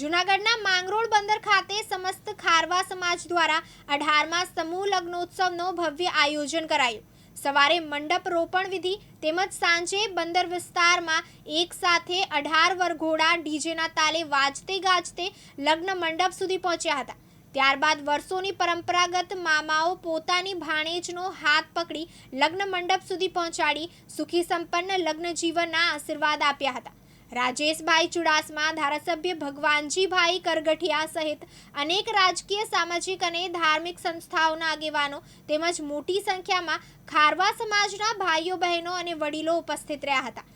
જૂનાગઢના માંગરોળ બંદર ખાતે સમસ્ત ખારવા સમાજ દ્વારા અઢારમાં સમૂહ લગ્નોત્સવનો ભવ્ય આયોજન કરાયું. સવારે મંડપ રોપણ વિધિ તેમજ સાંજે બંદર વિસ્તારમાં એક સાથે અઢાર વરઘોડા ડીજેના તાલે વાજતે ગાજતે લગ્ન મંડપ સુધી પહોંચ્યા હતા. ત્યારબાદ વર્ષોની પરંપરાગત મામાઓ પોતાની ભાણેજનો હાથ પકડી લગ્ન મંડપ સુધી પહોંચાડી સુખી સંપન્ન લગ્ન જીવનના આશીર્વાદ આપ્યા હતા. રાજેશભાઈ ચુડાસમા, ધારાસભ્ય ભગવાનજીભાઈ કરગઠિયા સહિત અનેક રાજકીય, સામાજિક અને ધાર્મિક સંસ્થાઓના આગેવાનો તેમજ મોટી સંખ્યામાં ખારવા સમાજના ભાઈઓ, બહેનો અને વડીલો ઉપસ્થિત રહ્યા હતા.